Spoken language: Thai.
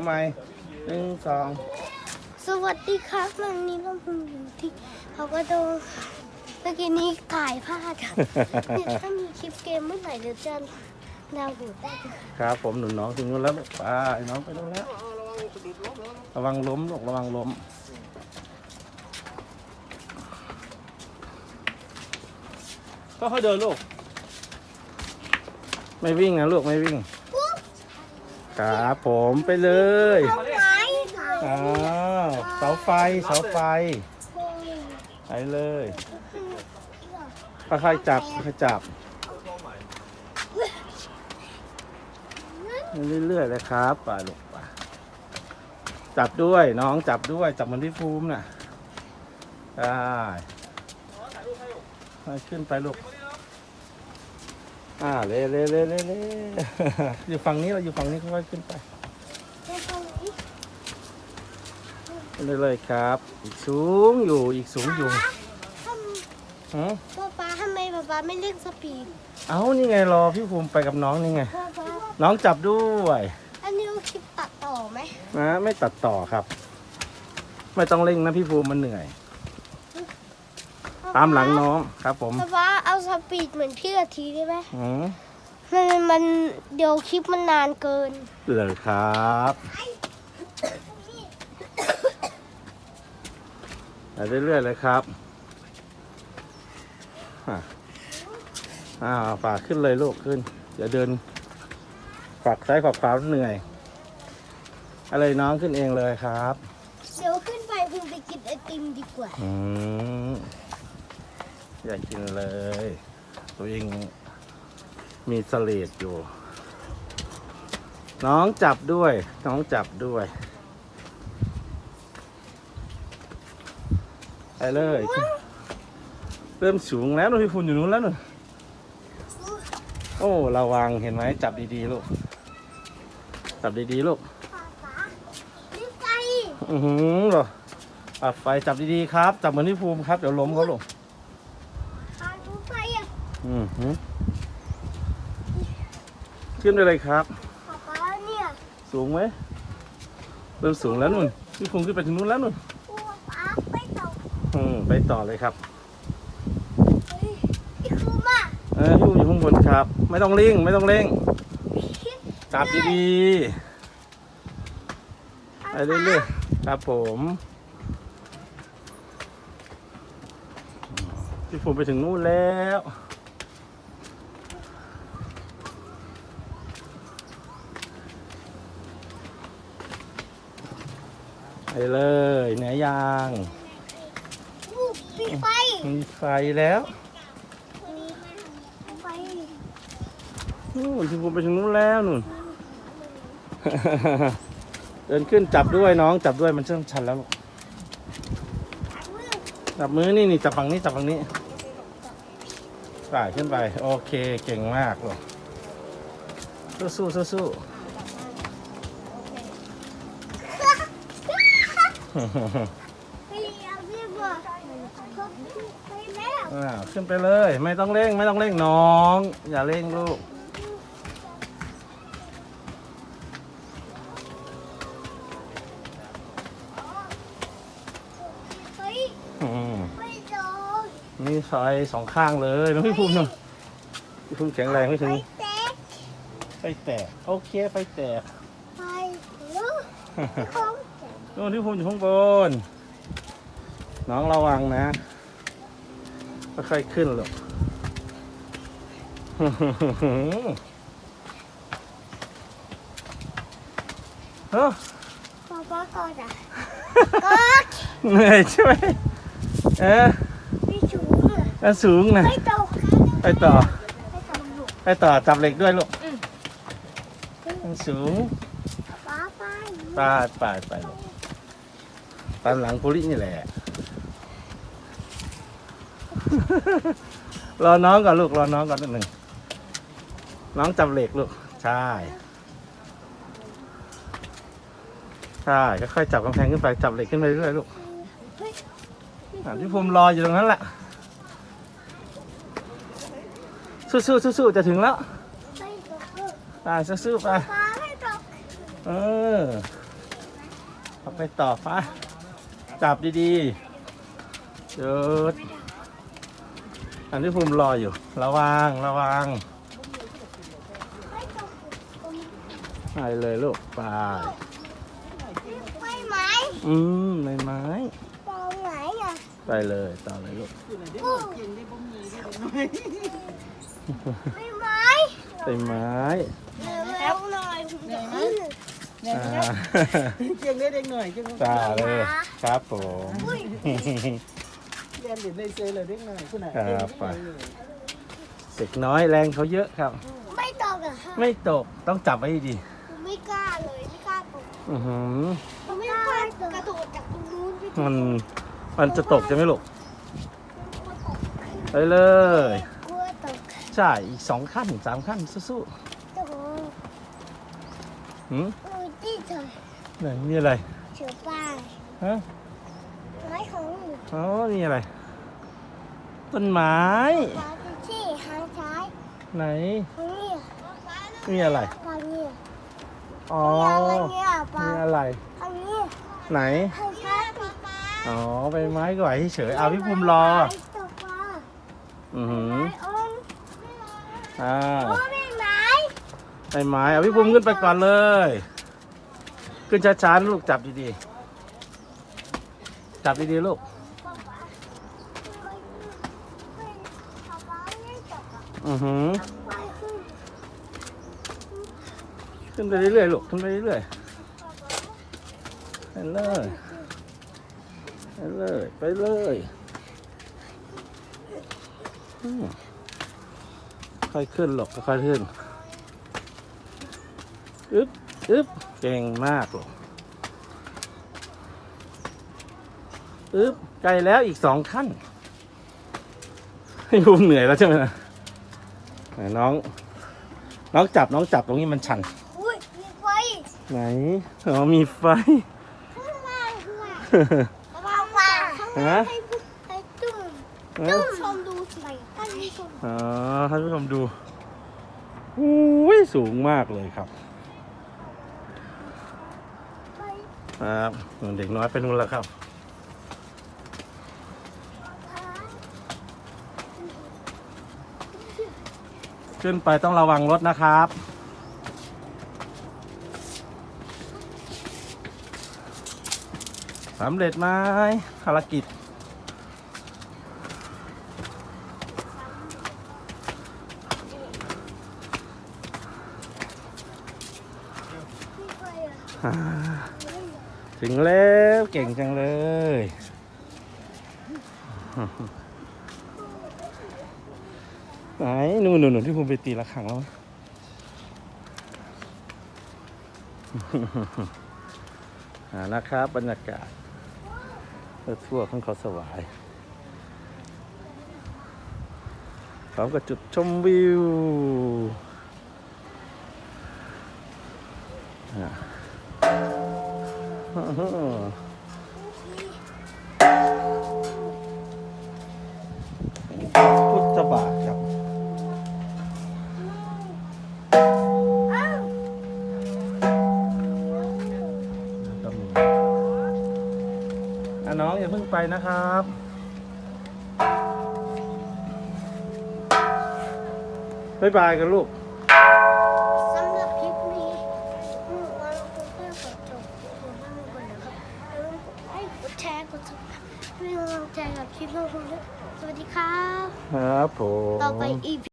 ทำไมหนึ่งสองสวัสดีครับวันนี้เราอยู่ที่เขาก็โดนเมื่อกี้นี้ถ่ายพลาดค่ะเนี่ยถ้ามีคลิปเกมเมื่อไหร่เดี๋ยวจะดาวน์โหลดได้เลยครับผมหนุนน้องถึงนู้นแล้วลูกไปน้องไปนู้นแล้ว ระวังล้มลูกระวังล้มก็ค่อยเดินลูก ไม่วิ่งนะลูกไม่วิ่ง ครับผมไปเลยเอาไหนอ้าวเสาไฟเสาไฟไปเลยค่อยๆจับค่อยๆจับเรื่อยๆเลยครับไปลูกไปจับด้วยน้องจับด้วยจับมันที่ภูมิน่ะได้ขึ้นไปลูก อ่าเล่เล่เล่เล่เล่อยู่ฝั่งนี้เราอยู่ฝั่งนี้ค่อยๆขึ้นไปขึ้นไปเลยครับ อีกสูงอยู่อีกสูงอยู่ทฮะำป๊าป๊าทำไมป๊าป๊าไม่เล่นสปีดเอ้านี่ไงรอพี่ภูมิไปกับน้องนี่ไง ป๊าป๊าน้องจับด้วยอันนี้เอาคลิปตัดต่อไหมนะไม่ตัดต่อครับ ไม่ต้องเร่งนะพี่ภูมิมันเหนื่อย ตามหลังน้องครับผมป๊าป๊าเอาสปีดเหมือนพี่กะทีได้ไหมอืมมันมันเดี๋ยวคลิปมันนานเกิน เลยครับไปเรื่อยๆเลยครับอะอ่าฝากขึ้นเลยลูกขึ้นเดี๋ยวเดินฝากซ้ายฝากขวาเหนื่อย อะไรน้องขึ้นเองเลยครับ เดี๋ยวขึ้นไปคุณไปกินไอติมดีกว่า อืม อยากกินเลย ตัวเองมีสเลดอยู่ น้องจับด้วย น้องจับด้วย ไปเลย เริ่มสูงแล้วนู่นพี่ฝุ่นอยู่นู้นแล้วนู่นโอ้ระวังเห็นไหมจับดีๆลูก จับดีๆลูกป๊าป๊ารีบไปอือหือเหรอปัดไฟจับดีๆครับ จับเหมือนที่ภูมิครับ เดี๋ยวล้มเขาลูกพาดูไป อะอือหือขึ้นไปเลยครับ ป๊าป๊าเนี่ยสูงไหมเริ่มสูงแล้วนุ่นพี่ภูมิขึ้นไปถึงนู้นแล้วนุ่นกลัวป๊าไปต่ออืมไปต่อเลยครับเฮ้ยอีกคือมาเออพี่ภูมิอยู่ข้างบนครับ ไม่ต้องเร่งไม่ต้องเร่งจับดีๆไปเรื่อยๆครับผมพี่ภูมิไปถึงนู้นแล้ว เลยเหนือยางลูกปิดไฟมีไฟแล้วไฟนู่นพี่ภูมิไปถึงนู้นแล้วนู่นเดินขึ้นจับด้วยน้องจับด้วยมันเชื่อมชันแล้วลูกจับมือนี่นี่จับฝั่งนี้จับฝั่งนี้ไปขึ้นไป โอเคเก่งมากลูกสู้สู้สู้สู้ ไปเอาเรียบร้อยไปแล้วอ่าขึ้นไปเลย ไม่ต้องเร่ง ไม่ต้องเร่งน้อง อย่าเร่งลูกเฮ้ยอืมไม่โดนมีไฟสองข้างเลยน้องพี่ภูมิหน่อยพี่ภูมิแข็งแรงไม่ไฟถึงแตกไฟแตก โอเค ไฟแตก ไฟลุกของ นู่นที่ภูมิอยู่ข้างบน น้องระวังนะค่อยๆขึ้นลูกเฮ้อป๊าป๊าก่อนอะก็เหนื่อยใช่ไหมเออไม่ชูเลยแล้วสูงนะไม่ตกไปต่อไม่ตกลูกไปต่อจับเหล็กด้วยลูกมันสูงป๊าไปปาดปาดไปลูก ตามหลังปุรินี่แหละ รอน้องก่อนลูก รอน้องก่อนนิดหนึ่ง น้องจับเหล็กลูก ใช่ ใช่ค่อยๆจับกำแพงขึ้นไป จับเหล็กขึ้นไปเรื่อยๆลูกเฮ้ยอะพี่ภูมิรออยู่ตรงนั้นแหละ สู้ๆสู้ๆจะถึงแล้วไม่ตกไปสู้ๆไปป๊าไม่ตกเออเอาไปต่อฟ้า จับดีๆเจิดอันที่ภูมิรออยู่ ระวัง ระวังไปเลยลูกไปไปไหมอืมในไม้ตรงไหนอะไปเลยต่อเลยลูกไปไหมไปไม้เร็วหน่อย ผมจะขึ้นอ่า เจียงได้เด็กหน่อยเจียงจ้าเลยครับผม เรียนเด็กในเซเลยเด็กหน่อยคุณน่ะครับไปเด็กน้อยแรงเขาเยอะครับ ไม่ตกอะค่ะไม่ตกต้องจับไว้ดีผมไม่กล้าเลยไม่กล้าตกอือหือผมไม่กล้ากระโดดจากตรงนู้นไปมันมันจะตกใช่ไหมลูกไปเลย กลัวตกใช่อีกสองขั้นสามขั้นสู้โอ้โหๆหืมโอ้ยที่ เถอยไหนมีอะไรเชือป้ายฮะไม้ของหนูอ๋อมีอะไร ต้นไม้ปลาที่หางซ้ายไหนทางนี้มีอะไรทางนี้อ๋อทางนี้ปลามีอะไร ทางนี้ไหน ทางซ้ายปลาปลาอ๋อใบไม้ก็ไหวเฉยๆเอาพี่ภูมิรอ ตกปลาอือหือไม้อ้นอ่าโอ้ไม่ไม้ใบไม้เอาพี่ภูมิขึ้นไปก่อนเลย ขึ้นช้าๆนะลูกจับดีๆ จับดีๆลูกอือหือขึ้นไปเรื่อยๆลูกขึ้นไปเรื่อยๆไปเลยไปเลยไปเลยค่อยขึ้นหลกค่อยขึ้นอึ๊บ อึ๊บเก่งมากลูกอึ๊บไกลแล้วอีกสองขั้นให้ภูมิเหนื่อยแล้วใช่ไหมนะไหนน้อง น้องจับน้องจับตรงนี้มันชันอุ้ยมีไฟไหนอ๋อมีไฟข้างล่างด้วยระวังว่าข้างล่างให้ผู้ให้ตุ้มตุ้มชมดูสิท่านผู้ชมอ๋อท่านผู้ชมดูอุ้ยสูงมากเลยครับ ไป ครับเด็กน้อยไปนู่นแล้วครับ ขึ้นไปต้องระวังรถนะครับ สำเร็จไหมภารกิจ มีไฟอะ อ่า ถึงแล้วเก่งจังเลย ไหนนู่นนู่นนู่นที่ภูมิไปตีละครั้งแล้วอ่านะครับบรรยากาศทั่วของเขาสวายพร้อมกับจุดชมวิวอ่า พุทธบาทครับ อะน้องอย่าเพิ่งไปนะครับ บ๊ายบายกันลูก ครับผม ต่อไป EP